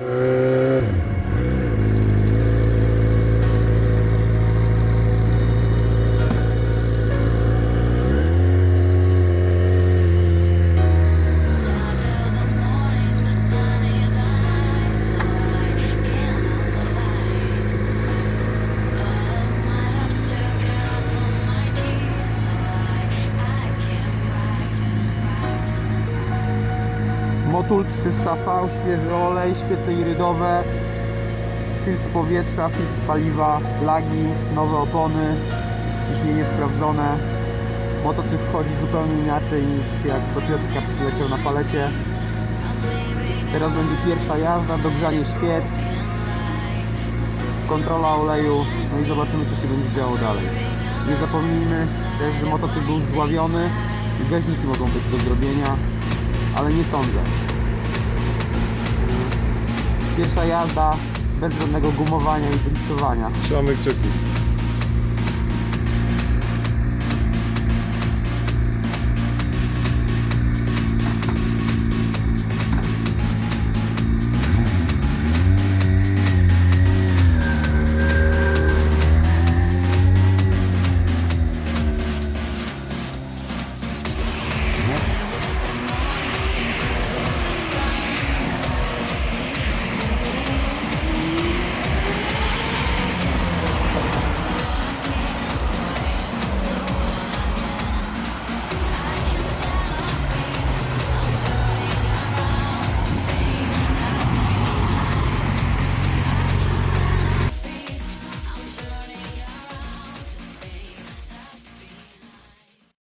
Uh... Motul 300V, świeży olej, świece irydowe, filtr powietrza, filtr paliwa, lagi, nowe opony, ciśnienie sprawdzone. Motocykl chodzi zupełnie inaczej niż jak do Piotrka przyleciał na palecie. Teraz będzie pierwsza jazda, dogrzanie świec, kontrola oleju, no i zobaczymy co się będzie działo dalej. Nie zapomnijmy też, że motocykl był zdławiony i mogą być do zrobienia, ale nie sądzę. Pierwsza jazda bez żadnego gumowania i driftowania. Trzymamy kciuki.